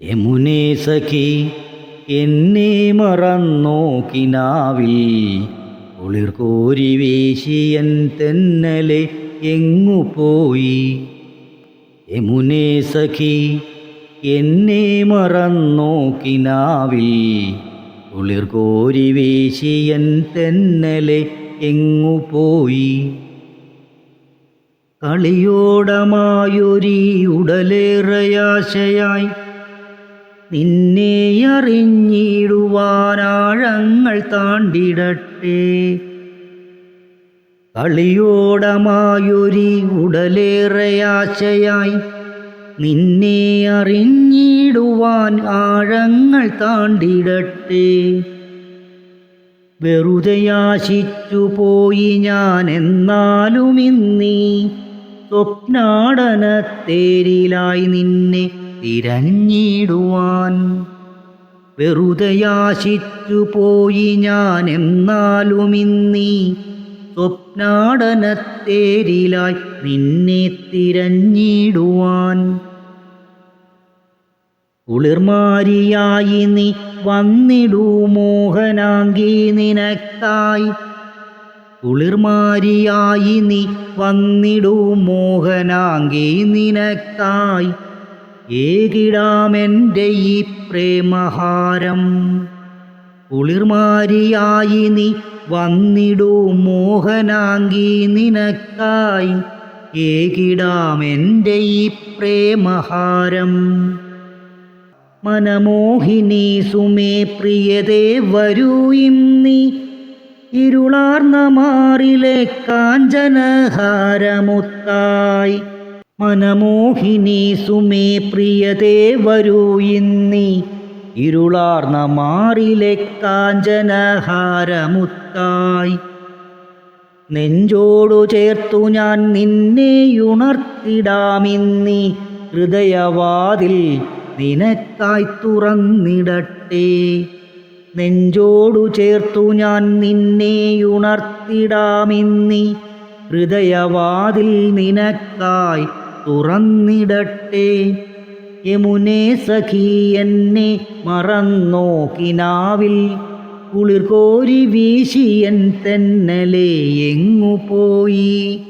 യമുനേ സഖി എന്നെ മറന്നോക്കിനാവിൽ ഒളിർ കോരി വീശിയൻ തെന്നലെ എങ്ങു പോയി? യമുനേ സഖി എന്നെ മറന്നോക്കിനാവിൽ ഒളിർ കോരി വീശിയൻ തെന്നലെ എങ്ങു പോയി? കളിയോടമായൊരീ ഉടലേറയാശയായി നിന്നെ അറിഞ്ഞിടുവാനാഴങ്ങൾ താണ്ടിടട്ടെ. കളിയോടമായൊരി ഉടലേറെ ആശയായി നിന്നെ അറിഞ്ഞിടുവാൻ ആഴങ്ങൾ താണ്ടിടട്ടെ. വെറുതെയാശിച്ചു പോയി ഞാൻ എന്നാലും ഇന്നീ സ്വപ്നാടനത്തേരിലായി നിന്നെ തിരഞ്ഞിടുവാൻ വെറുതയാശിച്ചു പോയി ഞാൻ എന്നാലും സ്വപ്നാടനത്തേരിലായി നിന്നെ തിരഞ്ഞിടുവാൻ. കുളിർമാരിയായി നീ വന്നിടൂ മോഹനാങ്കി നിനക്കായി. കുളിർമാരിയായി നീ വന്നിടൂ മോഹനാങ്കി നിനക്കായി. ഏകിടാമെന്റെ ഈ പ്രേമഹാരം. കുളിർമാരിയായി നീ വന്നിടൂ മോഹനാങ്കി നിനക്കായി ഏകിടാമെന്റെ ഈ പ്രേമഹാരം. മനമോഹിനി സുമേ പ്രിയതേ വരൂ ഇന്നി ഇരുളാർന്ന മാറിലെ കാഞ്ചനഹാരമുത്തായി. മനമോഹിനി സുമേ പ്രിയതേ വരൂ ഇന്നി. ഇരുളാർന്ന മാറിലെ കാഞ്ചനഹാരമുത്തായി നെഞ്ചോടു ചേർത്തു ഞാൻ നിന്നെ ഉണർത്തിടാമിന്നി ഹൃദയവാതിൽ നിനക്കായി തുറന്നിടട്ടെ. നെഞ്ചോടു ചേർത്തു ഞാൻ നിന്നെ ഉണർത്തിടാമിന്നി ഹൃദയവാതിൽ നിനക്കായി തുറന്നിടട്ടെ. യമുനെ സഖി എന്നെ മറന്നോക്കിനാവിൽ കുളിർകോരി കുളിർ കോരി വീശിയൻ തെന്നലെ എങ്ങു പോയി